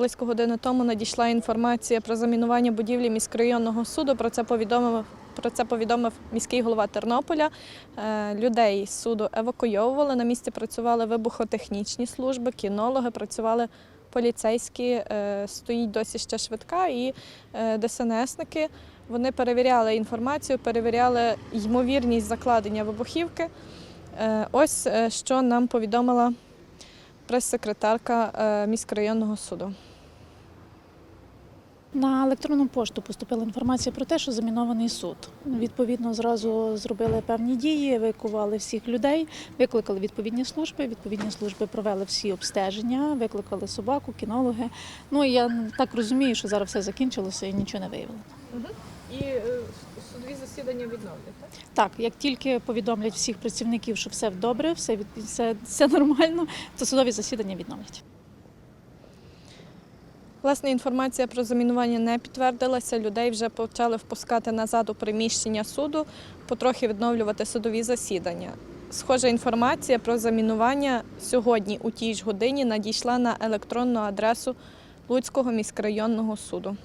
близько години тому надійшла інформація про замінування будівлі міськрайонного суду. Про це повідомив про це повідомив міський голова Тернополя. Е, Людей з суду евакуйовували. На місці працювали вибухотехнічні служби, кінологи, працювали поліцейські. е, Стоїть досі ще швидка і е, ДСНСники. Вони перевіряли інформацію, перевіряли ймовірність закладення вибухівки. Ось що нам повідомила прес-секретарка міськрайонного суду. На електронну пошту поступила інформація про те, що замінований суд. Відповідно, зразу зробили певні дії, евакували всіх людей, викликали відповідні служби. Відповідні служби провели всі обстеження, викликали собаку, кінологи. Ну я так розумію, що зараз все закінчилося і нічого не виявили. І судові засідання відновлять, так? Так, як тільки повідомлять всіх працівників, що все добре, все все, все нормально, то судові засідання відновлять. Власне, інформація про замінування не підтвердилася. Людей вже почали впускати назад у приміщення суду, потрохи відновлювати судові засідання. Схожа інформація про замінування сьогодні у тій ж годині надійшла на електронну адресу Луцького міськрайонного суду.